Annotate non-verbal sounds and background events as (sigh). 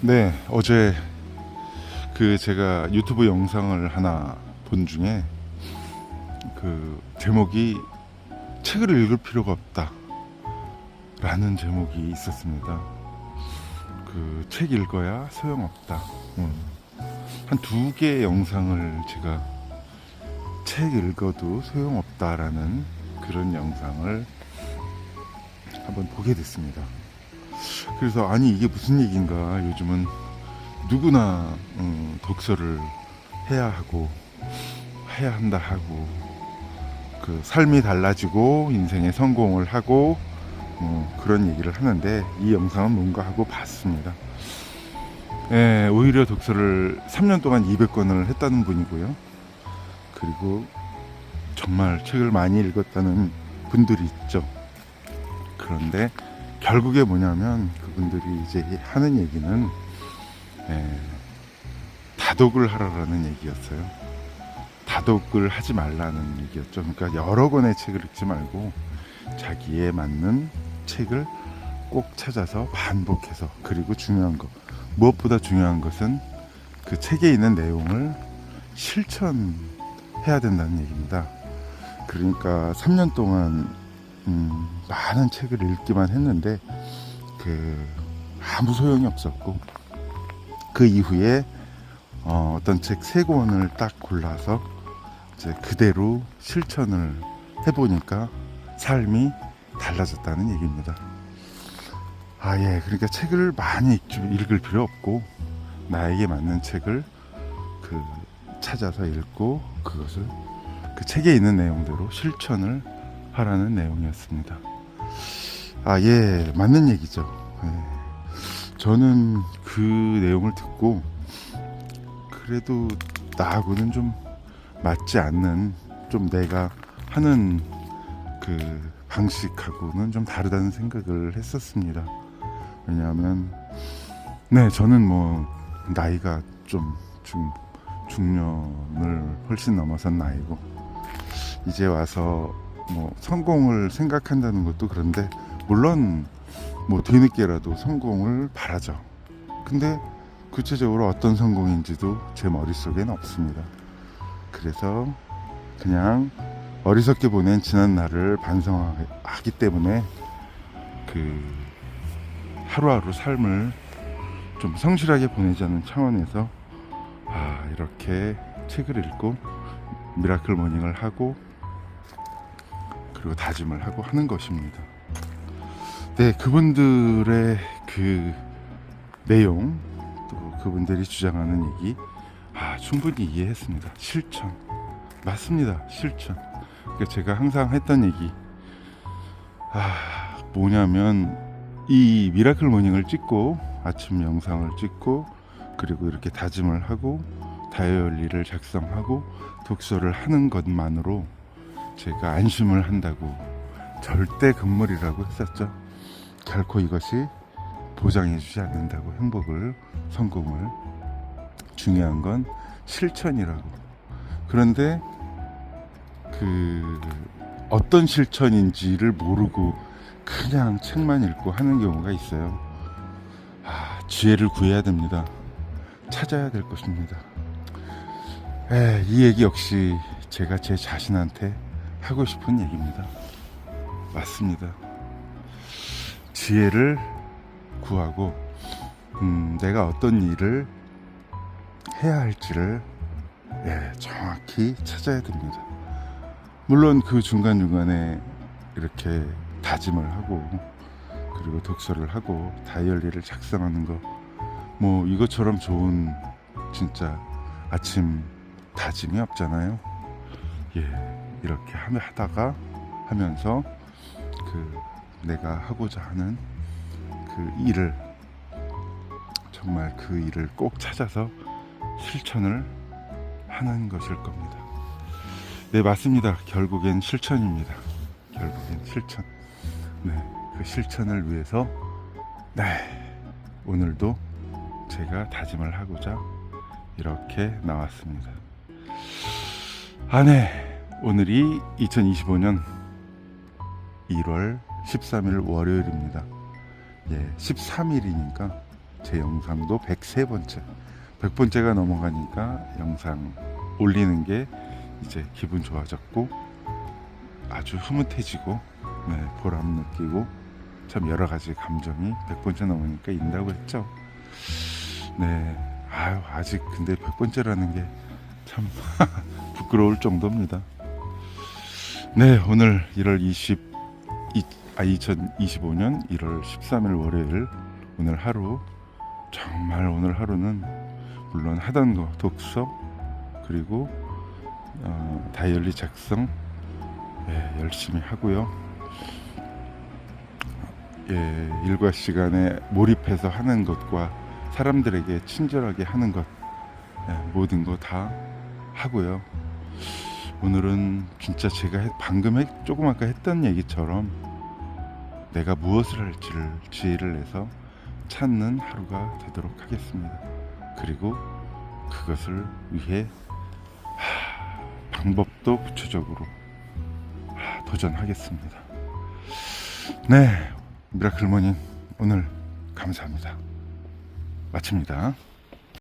네, 어제 그 제가 유튜브 영상을 하나 본 중에 그 제목이 책을 읽을 필요가 없다 라는 제목이 있었습니다. 그 책 읽어야 소용없다. 음. 한두 개의 영상을 제가 책 읽어도 소용없다라는 그런 영상을 한번 보게 됐습니다. 그래서 아니 이게 무슨 얘기인가 요즘은 누구나 음, 독서를 해야 하고 해야 한다 하고 그 삶이 달라지고 인생의 성공을 하고 뭐 그런 얘기를 하는데 이 영상은 뭔가 하고 봤습니다. 예, 오히려 독서를 3년 동안 200권을 했다는 분이고요. 그리고 정말 책을 많이 읽었다는 분들이 있죠. 그런데 결국에 뭐냐면 그분들이 이제 하는 얘기는 에, 다독을 하라라는 얘기였어요. 다독을 하지 말라는 얘기였죠. 그러니까 여러 권의 책을 읽지 말고 자기에 맞는 책을 꼭 찾아서 반복해서 그리고 중요한 거 무엇보다 중요한 것은 그 책에 있는 내용을 실천해야 된다는 얘기입니다. 그러니까 3년 동안 음, 많은 책을 읽기만 했는데 그 아무 소용이 없었고 그 이후에 어, 어떤 책 세 권을 딱 골라서 이제 그대로 실천을 해보니까 삶이 달라졌다는 얘기입니다. 아, 예. 그러니까 책을 많이 읽, 읽을 필요 없고 나에게 맞는 책을 그 찾아서 읽고 그것을 그 책에 있는 내용대로 실천을 하라는 내용이었습니다. 아, 예, 맞는 얘기죠. 예. 저는 그 내용을 듣고 그래도 나하고는 좀 맞지 않는 좀 내가 하는 그 방식하고는 좀 다르다는 생각을 했었습니다. 왜냐하면 네, 저는 뭐 나이가 좀 중, 중년을 훨씬 넘어선 나이고 이제 와서 뭐 성공을 생각한다는 것도 그런데 물론 뭐 뒤늦게라도 성공을 바라죠. 근데 구체적으로 어떤 성공인지도 제 머릿속에는 없습니다. 그래서 그냥 어리석게 보낸 지난 날을 반성하기 때문에 그 하루하루 삶을 좀 성실하게 보내자는 차원에서 아 이렇게 책을 읽고 미라클 모닝을 하고 그리고 다짐을 하고 하는 것입니다. 네, 그분들의 그 내용 또 그분들이 주장하는 얘기 아 충분히 이해했습니다. 실천 맞습니다. 실천. 그러니까 제가 항상 했던 얘기 아 뭐냐면 이 미라클 모닝을 찍고 아침 영상을 찍고 그리고 이렇게 다짐을 하고 다이어리를 작성하고 독서를 하는 것만으로 제가 안심을 한다고 절대 금물이라고 했었죠. 결코 이것이 보장해 주지 않는다고 행복을 성공을 중요한 건 실천이라고. 그런데 그 어떤 실천인지를 모르고 그냥 책만 읽고 하는 경우가 있어요. 아, 지혜를 구해야 됩니다. 찾아야 될 것입니다. 에, 이 얘기 역시 제가 제 자신한테 하고 싶은 얘기입니다. 맞습니다. 지혜를 구하고 음, 내가 어떤 일을 해야 할지를 예, 정확히 찾아야 됩니다. 물론 그 중간 중간에 이렇게 다짐을 하고 그리고 독서를 하고 다이어리를 작성하는 거 뭐 이것처럼 좋은 진짜 아침 다짐이 없잖아요. 예, 이렇게 하다가 하면서 그 내가 하고자 하는 그 일을 정말 그 일을 꼭 찾아서 실천을 하는 것일 겁니다. 네, 맞습니다. 결국엔 실천입니다. 결국엔 실천. 네, 그 실천을 위해서 네, 오늘도 제가 다짐을 하고자 이렇게 나왔습니다. 아, 네. 오늘이 2025년 1월 13일 월요일입니다. 예, 13일이니까 제 영상도 103번째 100번째가 넘어가니까 영상 올리는 게 이제 기분 좋아졌고 아주 흐뭇해지고 네, 보람 느끼고 참 여러 가지 감정이 100번째 넘으니까 인다고 했죠. 네, 아유 아직 근데 100번째라는 게 참 (laughs) 부끄러울 정도입니다. 네, 오늘 1월 20, 이, 아 2025년 1월 13일 월요일 오늘 하루 정말 오늘 하루는 물론 하던 거 독서 그리고 어, 다이어리 작성 예, 열심히 하고요. 예, 일과 시간에 몰입해서 하는 것과 사람들에게 친절하게 하는 것 예, 모든 거 다 하고요. 오늘은 진짜 제가 했- 방금 했, 조금 아까 했던 얘기처럼 내가 무엇을 할지를 지혜를 내서 찾는 하루가 되도록 하겠습니다. 그리고 그것을 위해 하, 방법도 구체적으로 하, 도전하겠습니다. 네, 미라클 모닝 오늘 감사합니다. 마칩니다.